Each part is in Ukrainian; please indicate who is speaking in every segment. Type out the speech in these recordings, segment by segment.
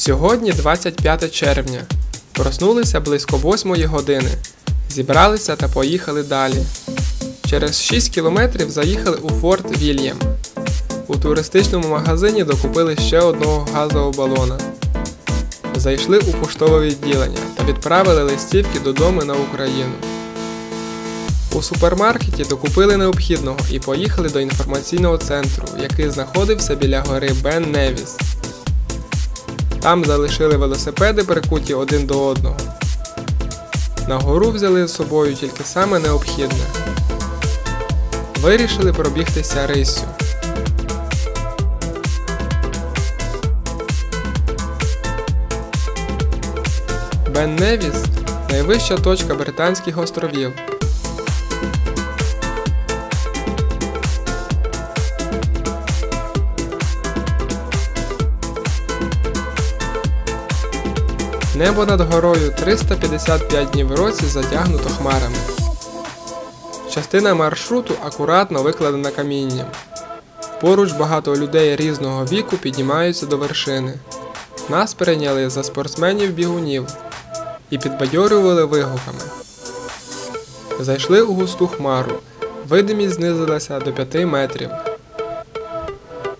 Speaker 1: Сьогодні 25 червня. Проснулися близько 8 години. Зібралися та поїхали далі. Через 6 кілометрів заїхали у Форт Вільям. У туристичному магазині докупили ще одного газового балона. Зайшли у поштове відділення та відправили листівки додому на Україну. У супермаркеті докупили необхідного і поїхали до інформаційного центру, який знаходився біля гори Бен Невіс. Там залишили велосипеди прикуті один до одного. На гору взяли з собою тільки саме необхідне. Вирішили пробігтися риссю. Бен Невіс найвища точка Британських островів. Небо над горою 355 днів в році затягнуто хмарами. Частина маршруту акуратно викладена камінням. Поруч багато людей різного віку піднімаються до вершини. Нас прийняли за спортсменів-бігунів і підбадьорювали вигуками. Зайшли у густу хмару. Видимість знизилася до 5 метрів.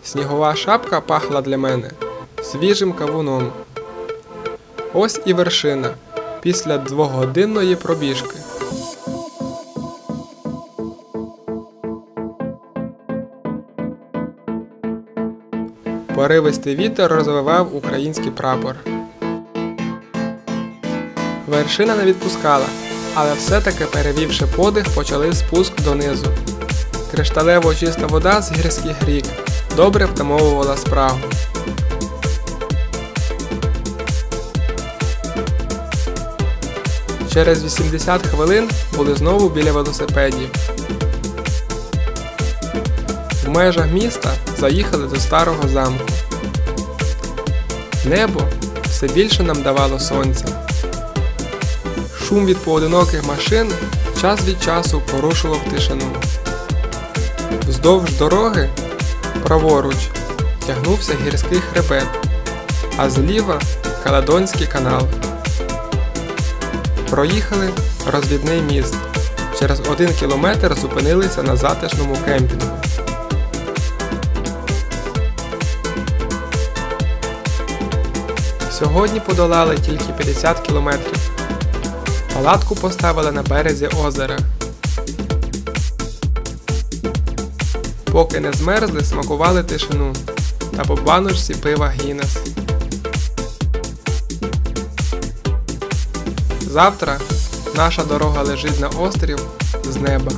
Speaker 1: Снігова шапка пахла для мене свіжим кавуном. Ось і вершина після двогодинної пробіжки. Поривистий вітер розвивав український прапор. Вершина не відпускала, але все-таки, перевівши подих, почали спуск донизу. Кришталево чиста вода з гірських рік добре втамовувала спрагу. Через 80 хвилин були знову біля велосипедів. В межах міста заїхали до старого замку. Небо все більше нам давало сонця. Шум від поодиноких машин час від часу порушував тишину. Вздовж дороги праворуч тягнувся гірський хребет, а зліва Каладонський канал. Проїхали розвідний міст. Через один кілометр зупинилися на затишному кемпінгу. Сьогодні подолали тільки 50 кілометрів. Палатку поставили на березі озера. Поки не змерзли, смакували тишину та по баночці пива Гіннес. Завтра наша дорога лежить на острів з неба.